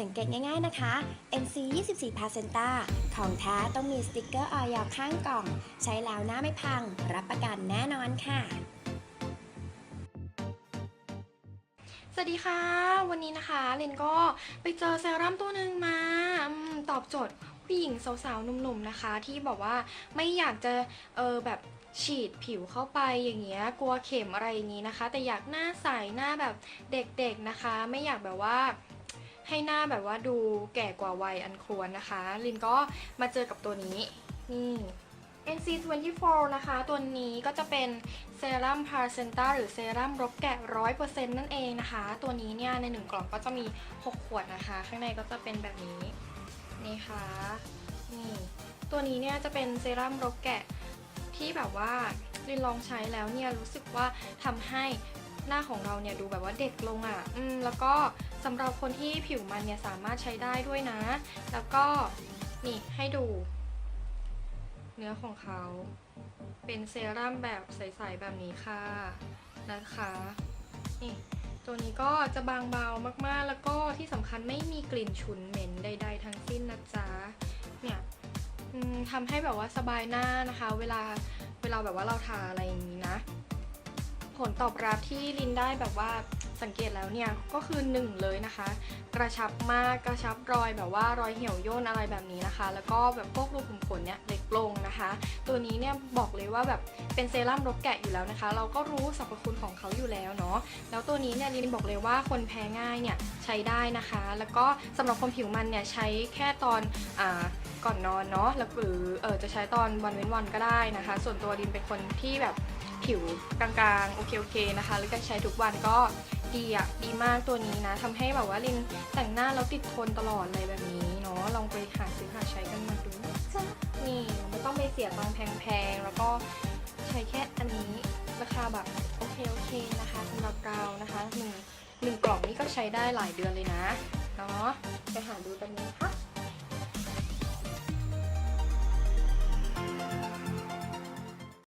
สังเกตง่ายๆนะคะ NC 24 p a c e n t a ของแท้ต้องมีสติกเกอร์ออยข้างกล่อง ใช้แล้วหน้าไม่พัง รับประกันแน่นอนค่ะ สวัสดีค่ะ วันนี้นะคะเรนก็ไปเจอเซรั่มตัวหนึ่งมาตอบโจทย์ผู้หญิงสาวๆหนุ่มๆนะคะ ที่บอกว่าไม่อยากจะเออแบบฉีดผิวเข้าไปอย่างเงี้ยกลัวเข็มอะไรอย่างงี้นะคะ แต่อยากหน้าใสหน้าแบบเด็กๆนะคะ ไม่อยากแบบว่า ให้หน้าแบบว่าดูแก่กว่าวัยอันควรนะคะ ลินก็มาเจอกับตัวนี้นี่ NC24 นะคะ ตัวนี้ก็จะเป็นเซรั่มพาร์เซนต้าหรือเซรั่มรกแกะ 100%นั่นเองนะคะ ตัวนี้เนี่ยในหนึ่งกล่องก็จะมี 6 ขวดนะคะ ข้างในก็จะเป็นแบบนี้ นี่ค่ะ นี่ ตัวนี้เนี่ยจะเป็นเซรั่มรกแกะที่แบบว่าลินลองใช้แล้วเนี่ยรู้สึกว่าทำให้หน้าของเราเนี่ยดูแบบว่าเด็กลงอะ่ะ อืม แล้วก็ สำหรับคนที่ผิวมันเนี่ยสามารถใช้ได้ด้วยนะ แล้วก็นี่ให้ดู เนื้อของเขา เป็นเซรั่มแบบใสๆแบบนี้ค่ะนะคะนี่ตัวนี้ก็จะบางเบามากๆ แล้วก็ที่สำคัญไม่มีกลิ่นฉุนเหม็นใด ๆ ทั้งสิ้นนะจ๊ะเนี่ยทำให้แบบว่าสบายหน้านะคะ เวลาเวลาแบบว่าเราทาอะไรอย่างนี้นะ ผลตอบรับที่ลินได้แบบว่า สังเกตแล้วเนี่ยก็คือหนึ่งเลยนะคะ กระชับมากกระชับรอยแบบว่ารอยเหี่ยวย่นอะไรแบบนี้นะคะ แล้วก็แบบพวกรูขุมขนเนี่ยเล็กลงนะคะ ตัวนี้เนี่ยบอกเลยว่าแบบเป็นเซรั่มรกแกะอยู่แล้วนะคะ เราก็รู้สรรพคุณของเขาอยู่แล้วเนาะแล้วตัวนี้เนี่ยลินบอกเลยว่าคนแพ้ง่ายเนี่ยใช้ได้นะคะ แล้วก็สำหรับคนผิวมันเนี่ยใช้แค่ตอนอ่าก่อนนอนเนาะแล้วหรือเออจะใช้ตอนวันเว้นวันก็ได้นะคะ ส่วนตัวลินเป็นคนที่แบบผิวกลางๆ โอเคโอเคนะคะ แล้วก็ใช้ทุกวันก็ดีอะดีมากตัวนี้นะทำให้แบบว่าลินแต่งหน้าแล้วติดทนตลอดเลยแบบนี้เนาะ ลองไปหาซื้อหาใช้กันมาดูจ้ะนี่ไม่ต้องไปเสียตังค์แพงๆ แล้วก็ใช้แค่อันนี้ราคาแบบโอเคโอเคนะคะสำหรับเรานะคะหนึ่งหนึ่งกล่องนี่ก็ใช้ได้หลายเดือนเลยนะ เนาะไปหาดูกันนะคะ